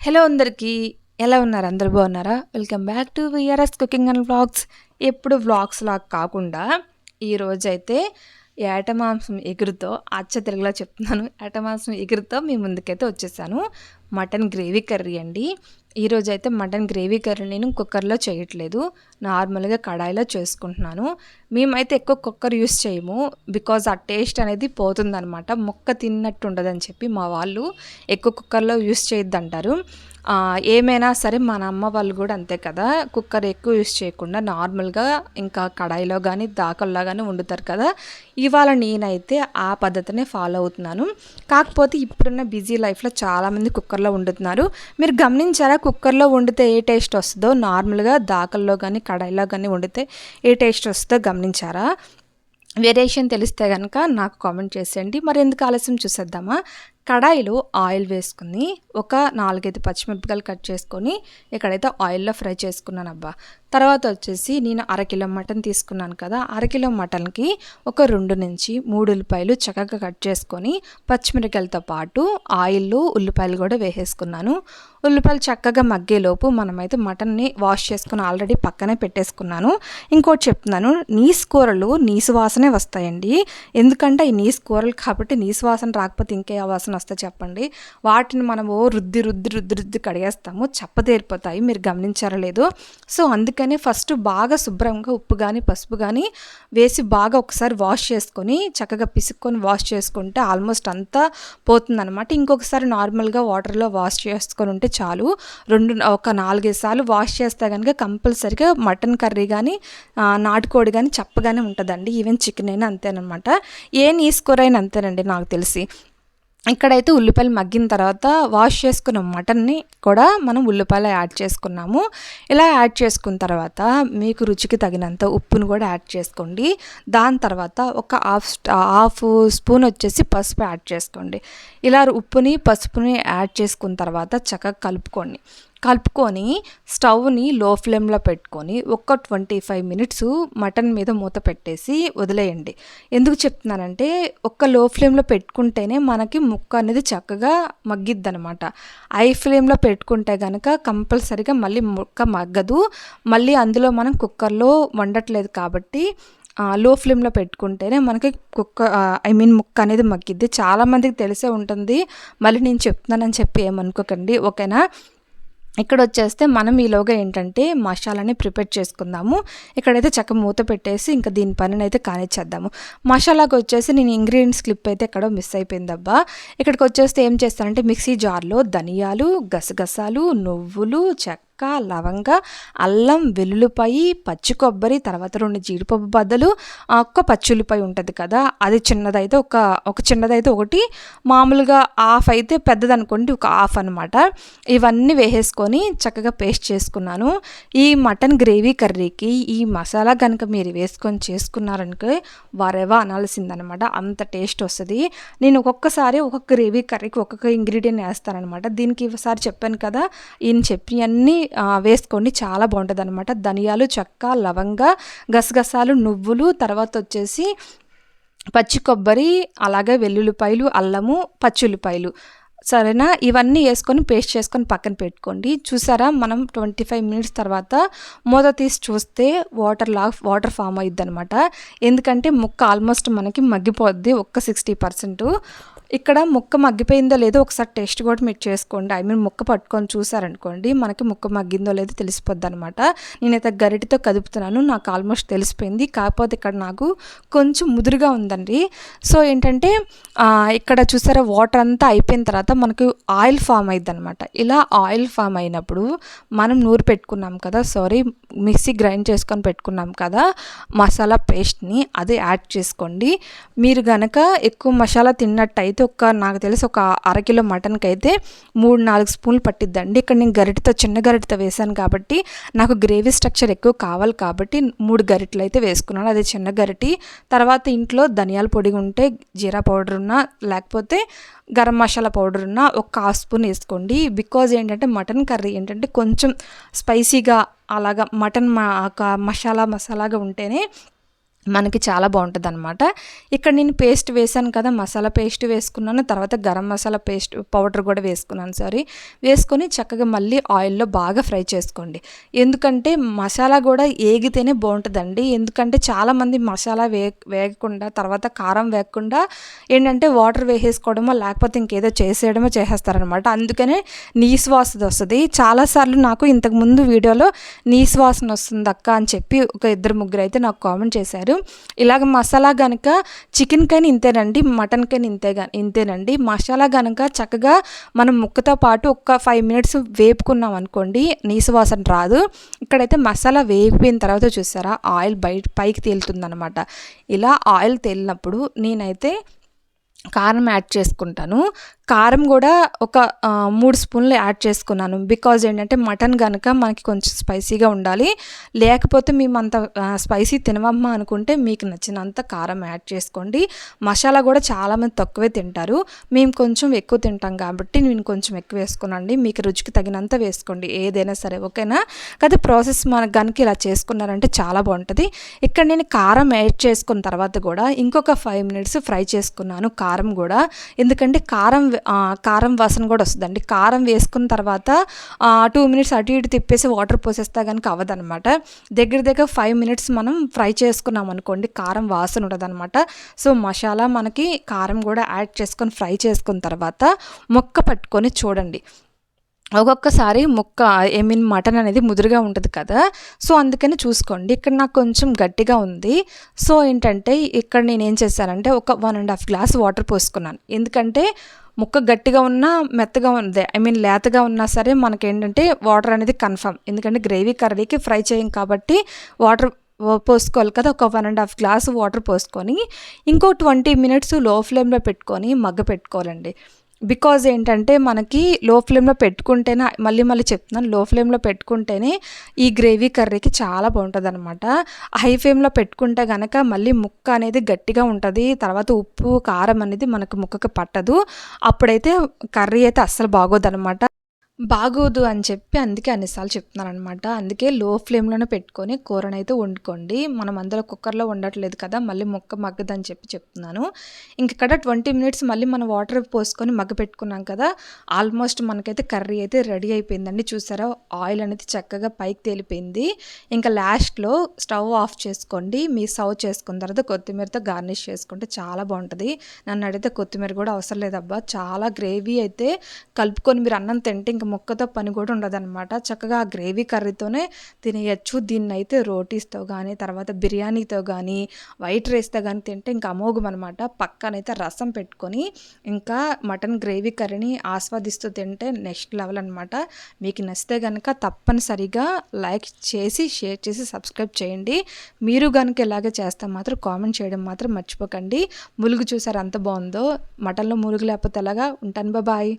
Hello అందరికీ ఎలా ఉన్నారు? అందరు బాగున్నారా? Welcome back to VRS cooking and vlogs ఎప్పుడు వ్లాగ్స్ లాగా కాకుండా ఈరోజైతే ఏట మాంసం ఎగురుతో అచ్చ తెలుగులో చెప్తున్నాను ఏట మాంసం ఎగురుతో మీ ముందుకైతే వచ్చేసాను. మటన్ గ్రేవీ కర్రీ అండి. ఈరోజు అయితే మటన్ గ్రేవీ కర్రీ నేను కుక్కర్లో చేయట్లేదు. నార్మల్గా కడాయిలో చేసుకుంటున్నాను. మేమైతే ఎక్కువ కుక్కర్ యూస్ చేయము. బికాజ్ ఆ టేస్ట్ అనేది పోతుందనమాట మొక్క తిన్నట్టు ఉండదని చెప్పి మా వాళ్ళు ఎక్కువ కుక్కర్లో యూస్ చేయొద్దంటారు. ఏమైనా సరే మన అమ్మ వాళ్ళు కూడా అంతే కదా. కుక్కర్ ఎక్కువ యూస్ చేయకుండా నార్మల్గా ఇంకా కడాయిలో కానీ దాకల్లో కానీ వండుతారు కదా. ఇవాళ నేనైతే ఆ పద్ధతినే ఫాలో అవుతున్నాను. కాకపోతే ఇప్పుడున్న బిజీ లైఫ్లో చాలామంది కుక్కర్ కుక్కర్లో వండుతున్నారు. మీరు గమనించారా? కుక్కర్లో వండితే ఏ టేస్ట్ వస్తుందో? నార్మల్గా దాకల్లో కానీ కడాయిలో కానీ వండితే ఏ టేస్ట్ వస్తుందో గమనించారా? వేరియేషన్ తెలిస్తే కనుక నాకు కామెంట్ చేసేయండి. మరి ఎందుకు ఆలస్యం చూసేద్దామా? కడాయిలో ఆయిల్ వేసుకుని ఒక నాలుగైదు పచ్చిమిరపకాయలు కట్ చేసుకొని ఇక్కడైతే ఆయిల్లో ఫ్రై చేసుకున్నాను అబ్బా తర్వాత వచ్చేసి నేను అరకిలో మటన్ తీసుకున్నాను కదా అరకిలో మటన్కి ఒక రెండు నుంచి మూడు ఉల్లిపాయలు చక్కగా కట్ చేసుకొని పచ్చిమిరపకాయలతో పాటు ఆయిల్లో ఉల్లిపాయలు కూడా వేసేసుకున్నాను. ఉల్లిపాయలు చక్కగా మగ్గేలోపు మనమైతే మటన్ని వాష్ చేసుకుని ఆల్రెడీ పక్కనే పెట్టేసుకున్నాను. ఇంకోటి చెప్తున్నాను నీసు కూరలు నీసు వాసనే వస్తాయండి. ఎందుకంటే ఈ నీసు కూరలు కాబట్టి నీసు వాసన రాకపోతే ఇంకే వాసన వస్తే చెప్పండి. వాటిని మనము రుద్ది రుద్ది రుద్ది రుద్ది కడిగేస్తాము. చప్పతేరిపోతాయి మీరు గమనించారో లేదు. సో అందుకనే ఫస్ట్ బాగా శుభ్రంగా ఉప్పు కానీ పసుపు కానీ వేసి బాగా ఒకసారి వాష్ చేసుకొని చక్కగా పిసుక్కొని వాష్ చేసుకుంటే ఆల్మోస్ట్ అంతా పోతుందన్నమాట. ఇంకొకసారి నార్మల్గా వాటర్లో వాష్ చేసుకొని ఉంటే చాలు. రెండు ఒక నాలుగైదు సార్లు వాష్ చేస్తే కనుక కంపల్సరిగా మటన్ కర్రీ కానీ నాటుకోడి కానీ చప్పగానే ఉంటుందండి. ఈవెన్ చికెన్ అయినా అంతేనమాట ఏ నీస్ కూర అయినా అంతేనండి నాకు తెలిసి. ఇక్కడైతే ఉల్లిపాయలు మగ్గిన తర్వాత వాష్ చేసుకున్న మటన్ని కూడా మనం ఉల్లిపాయలు యాడ్ చేసుకున్నాము. ఇలా యాడ్ చేసుకున్న తర్వాత మీకు రుచికి తగినంత ఉప్పును కూడా యాడ్ చేసుకోండి. దాని తర్వాత ఒక హాఫ్ హాఫ్ స్పూన్ వచ్చేసి పసుపు యాడ్ చేసుకోండి. ఇలా ఉప్పుని పసుపుని యాడ్ చేసుకున్న తర్వాత చక్కగా కలుపుకోండి. కలుపుకొని స్టవ్ని లో ఫ్లేమ్లో పెట్టుకొని ఒక్క ట్వంటీ ఫైవ్ మినిట్స్ మటన్ మీద మూత పెట్టేసి వదిలేయండి. ఎందుకు చెప్తున్నానంటే ఒక్క లో ఫ్లేమ్లో పెట్టుకుంటేనే మనకి ముక్క అనేది చక్కగా మగ్గిద్ది అనమాట హై ఫ్లేమ్లో పెట్టుకుంటే కనుక కంపల్సరిగా మళ్ళీ ముక్క మగ్గదు. మళ్ళీ అందులో మనం కుక్కర్లో వండట్లేదు కాబట్టి లో ఫ్లేమ్లో పెట్టుకుంటేనే మనకి కుక్క ఐ మీన్ ముక్క అనేది మగ్గిద్ది. చాలామందికి తెలిసే ఉంటుంది. మళ్ళీ నేను చెప్తున్నానని చెప్పి ఏమనుకోకండి. ఓకేనా? ఇక్కడ వచ్చేస్తే మనం ఈలోగా ఏంటంటే మసాలాని ప్రిపేర్ చేసుకుందాము. ఇక్కడైతే చక్క మూత పెట్టేసి ఇంకా దీని పనిని అయితే కానిచ్చేద్దాము. మసాలాకి వచ్చేసి నేను ఇంగ్రీడియంట్స్ క్లిప్ అయితే ఎక్కడో మిస్ అయిపోయిందబ్బా. ఇక్కడికి వచ్చేస్తే ఏం చేస్తానంటే మిక్సీ జార్లో ధనియాలు గసగసాలు నువ్వులు చెక్క లవంగ అల్లం వెల్లుల్లిపాయి పచ్చి కొబ్బరి తర్వాత రెండు జీడిపప్పు బద్దలు ఒక్క పచ్చుల్లిపాయ ఉంటుంది కదా అది చిన్నదైతే ఒక ఒక చిన్నదైతే ఒకటి మామూలుగా హాఫ్ అయితే పెద్దది అనుకోండి ఒక హాఫ్ అనమాట ఇవన్నీ వేసేసుకొని చక్కగా పేస్ట్ చేసుకున్నాను. ఈ మటన్ గ్రేవీ కర్రీకి ఈ మసాలా కనుక మీరు వేసుకొని చేసుకున్నారనుకో అనాల్సింది అనాల్సిందనమాట అంత టేస్ట్ వస్తుంది. నేను ఒక్కొక్కసారి ఒక్కొక్క గ్రేవీ కర్రీకి ఒక్కొక్క ఇంగ్రీడియంట్ వేస్తానమాట దీనికి ఒకసారి చెప్పాను కదా ఈయన చెప్పినవన్నీ వేసుకోండి. చాలా బాగుంటుంది అనమాట ధనియాలు చెక్క లవంగ గసగసాలు నువ్వులు తర్వాత వచ్చేసి పచ్చి కొబ్బరి అలాగే వెల్లుల్లిపాయలు అల్లము పచ్చిల్లిపాయలు సరేనా? ఇవన్నీ వేసుకొని పేస్ట్ చేసుకొని పక్కన పెట్టుకోండి. చూసారా? మనం ట్వంటీ ఫైవ్ మినిట్స్ తర్వాత మూత తీసి చూస్తే వాటర్ లా వాటర్ ఫామ్ అయ్యిద్ది అనమాట ఎందుకంటే ముక్క ఆల్మోస్ట్ మనకి మగ్గిపోద్ది ఒక్క సిక్స్టీ పర్సెంట్. ఇక్కడ ముక్క మగ్గిపోయిందో లేదో ఒకసారి టేస్ట్ కూడా మీరు చేసుకోండి. ఐ మీన్ ముక్క పట్టుకొని చూసారనుకోండి మనకి ముక్క మగ్గిందో లేదో తెలిసిపోద్ది అనమాట నేనైతే గరిటితో కదుపుతున్నాను నాకు ఆల్మోస్ట్ తెలిసిపోయింది. కాకపోతే ఇక్కడ నాకు కొంచెం ముదురుగా ఉందండి. సో ఏంటంటే ఇక్కడ చూసారా వాటర్ అంతా అయిపోయిన తర్వాత మనకు ఆయిల్ ఫామ్ అయింది అనమాట ఇలా ఆయిల్ ఫామ్ అయినప్పుడు మనం నూరు పెట్టుకున్నాం కదా సారీ మిక్సీ గ్రైండ్ చేసుకొని పెట్టుకున్నాం కదా మసాలా పేస్ట్ని అది యాడ్ చేసుకోండి. మీరు గనక ఎక్కువ మసాలా తిన్నట్టయితే ఒక నాకు తెలిసి ఒక అరకిలో మటన్కి అయితే మూడు నాలుగు స్పూన్లు పట్టిద్దండి. ఇక్కడ నేను గరిటతో చిన్న గరిటతో వేసాను కాబట్టి నాకు గ్రేవీ స్ట్రక్చర్ ఎక్కువ కావాలి కాబట్టి మూడు గరిటలు అయితే వేసుకున్నాను. అదే చిన్న గరిటి. తర్వాత ఇంట్లో ధనియాల పొడి ఉంటే జీరా పౌడర్ ఉన్నా లేకపోతే గరం మసాలా పౌడర్ ఉన్న ఒక హాఫ్ స్పూన్ వేసుకోండి. బికాజ్ ఏంటంటే మటన్ కర్రీ ఏంటంటే కొంచెం స్పైసీగా అలాగా మటన్ మా మసాలా మసాలాగా ఉంటేనే మనకి చాలా బాగుంటుంది అనమాట ఇక్కడ నేను పేస్ట్ వేసాను కదా మసాలా పేస్ట్ వేసుకున్నాను తర్వాత గరం మసాలా పేస్ట్ పౌడర్ కూడా వేసుకున్నాను సారీ. వేసుకొని చక్కగా మళ్ళీ ఆయిల్లో బాగా ఫ్రై చేసుకోండి. ఎందుకంటే మసాలా కూడా ఏగితేనే బాగుంటుందండి. ఎందుకంటే చాలామంది మసాలా వే వేగకుండా తర్వాత కారం వేగకుండా ఏంటంటే వాటర్ వేసేసుకోవడమో లేకపోతే ఇంకేదో చేసేయడమో చేసేస్తారనమాట అందుకనే నీస్ వాసన వస్తుంది. చాలాసార్లు నాకు ఇంతకుముందు వీడియోలో నీస్ వాసన వస్తుంది అక్క అని చెప్పి ఒక ఇద్దరు ముగ్గురు అయితే నాకు కామెంట్ చేశారు. ఇలాగ మసాలా కనుక చికెన్ చికెన్కైనా ఇంతేనండి మటన్కైనా ఇంతే ఇంతేనండి. మసాలా కనుక చక్కగా మనం ముక్కతో పాటు ఒక ఫైవ్ మినిట్స్ వేపుకున్నాం అనుకోండి నీసు వాసన రాదు. ఇక్కడైతే మసాలా వేపిన తర్వాత చూసారా ఆయిల్ బయట పైకి తేలుతుందనమాట. ఇలా ఆయిల్ తేలినప్పుడు నేనైతే కారం యాడ్ చేసుకుంటాను. కారం కూడా ఒక మూడు స్పూన్లు యాడ్ చేసుకున్నాను. బికాజ్ ఏంటంటే మటన్ కనుక మనకి కొంచెం స్పైసీగా ఉండాలి. లేకపోతే మేము అంత స్పైసీ తినవమ్మా అనుకుంటే మీకు నచ్చినంత కారం యాడ్ చేసుకోండి. మసాలా కూడా చాలామంది తక్కువే తింటారు. మేము కొంచెం ఎక్కువ తింటాం కాబట్టి నేను కొంచెం ఎక్కువ వేసుకున్నాండి మీకు రుచికి తగినంత వేసుకోండి. ఏదైనా సరే ఓకేనా? కదా ప్రాసెస్ మన కనుక ఇలా చేసుకున్నారంటే చాలా బాగుంటుంది. ఇక్కడ నేను కారం యాడ్ చేసుకున్న తర్వాత కూడా ఇంకొక ఫైవ్ మినిట్స్ ఫ్రై చేసుకున్నాను కారం కూడా. ఎందుకంటే కారం కారం వాసన కూడా వస్తుందండి. కారం వేసుకున్న తర్వాత టూ మినిట్స్ అటు ఇటు తిప్పేసి వాటర్ పోసేస్తే కనుక అవ్వదనమాట దగ్గర దగ్గర ఫైవ్ మినిట్స్ మనం ఫ్రై చేసుకున్నాం అనుకోండి కారం వాసన ఉండదనమాట సో మసాలా మనకి కారం కూడా యాడ్ చేసుకొని ఫ్రై చేసుకున్న తర్వాత మొక్క పట్టుకొని చూడండి. ఒక్కొక్కసారి ముక్క ఐ మీన్ మటన్ అనేది ముదురుగా ఉంటుంది కదా. సో అందుకని చూసుకోండి. ఇక్కడ నాకు కొంచెం గట్టిగా ఉంది. సో ఏంటంటే ఇక్కడ నేను ఏం చేశానంటే ఒక one and half glass water పోసుకున్నాను. ఎందుకంటే ముక్క గట్టిగా ఉన్నా మెత్తగా ఉంది ఐ మీన్ లేతగా ఉన్నా సరే మనకేంటంటే వాటర్ అనేది కన్ఫర్మ్ ఎందుకంటే గ్రేవీ కర్రీకి ఫ్రై చేయం కాబట్టి వాటర్ పోసుకోవాలి కదా ఒక one and half glass water పోసుకొని ఇంకో ట్వంటీ మినిట్స్లో ఫ్లేమ్లో పెట్టుకొని మగ్గ పెట్టుకోవాలండి. బికాజ్ ఏంటంటే మనకి లో ఫ్లేమ్లో పెట్టుకుంటేనే మళ్ళీ మళ్ళీ చెప్తున్నాను లో ఫ్లేమ్లో పెట్టుకుంటేనే ఈ గ్రేవీ కర్రీకి చాలా బాగుంటుంది అనమాట హై ఫ్లేమ్లో పెట్టుకుంటే కనుక మళ్ళీ ముక్క అనేది గట్టిగా ఉంటుంది తర్వాత ఉప్పు కారం అనేది మనకు ముక్కకి పట్టదు. అప్పుడైతే కర్రీ అయితే అస్సలు బాగోదనమాట బాగోదు అని చెప్పి అందుకే అన్నిసార్లు చెప్తున్నాను అనమాట అందుకే లో ఫ్లేమ్లోనే పెట్టుకొని కూరనైతే వండుకోండి. మనం అందులో కుక్కర్లో వండట్లేదు కదా మళ్ళీ మొక్క మగ్గదని చెప్పి చెప్తున్నాను. ఇంకక్కడ ట్వంటీ మినిట్స్ మళ్ళీ మనం వాటర్ పోసుకొని మగ్గ పెట్టుకున్నాం కదా ఆల్మోస్ట్ మనకైతే కర్రీ అయితే రెడీ అయిపోయిందండి. చూసారా? ఆయిల్ అనేది చక్కగా పైకి తేలిపోయింది. ఇంకా లాస్ట్లో స్టవ్ ఆఫ్ చేసుకోండి. మీ సర్వ్ చేసుకున్న తర్వాత కొత్తిమీరతో గార్నిష్ చేసుకుంటే చాలా బాగుంటుంది. నన్ను అడిగితే కొత్తిమీర కూడా అవసరం లేదబ్బా. చాలా గ్రేవీ అయితే కలుపుకొని మీరు అన్నం తింటే ఇంకా ముక్కతో పని కూడా ఉండదన్నమాట. చక్కగా ఆ గ్రేవీ కర్రీతోనే తినేయచ్చు. దీన్ని అయితే రోటీస్తో కానీ తర్వాత బిర్యానీతో కానీ వైట్ రైస్తో కానీ తింటే ఇంకా అమోఘం అనమాట పక్కనైతే రసం పెట్టుకొని ఇంకా మటన్ గ్రేవీ కర్రీని ఆస్వాదిస్తూ తింటే నెక్స్ట్ లెవెల్ అనమాట మీకు నచ్చితే కనుక తప్పనిసరిగా లైక్ చేసి షేర్ చేసి సబ్స్క్రైబ్ చేయండి. మీరు కనుక ఇలాగే చేస్తే మాత్రం కామెంట్ చేయడం మాత్రం మర్చిపోకండి. ములుగు చూసారు అంత బాగుందో. మటన్లో ములుగు లేకపోతే ఎలాగా? ఉంటాను. బాయ్.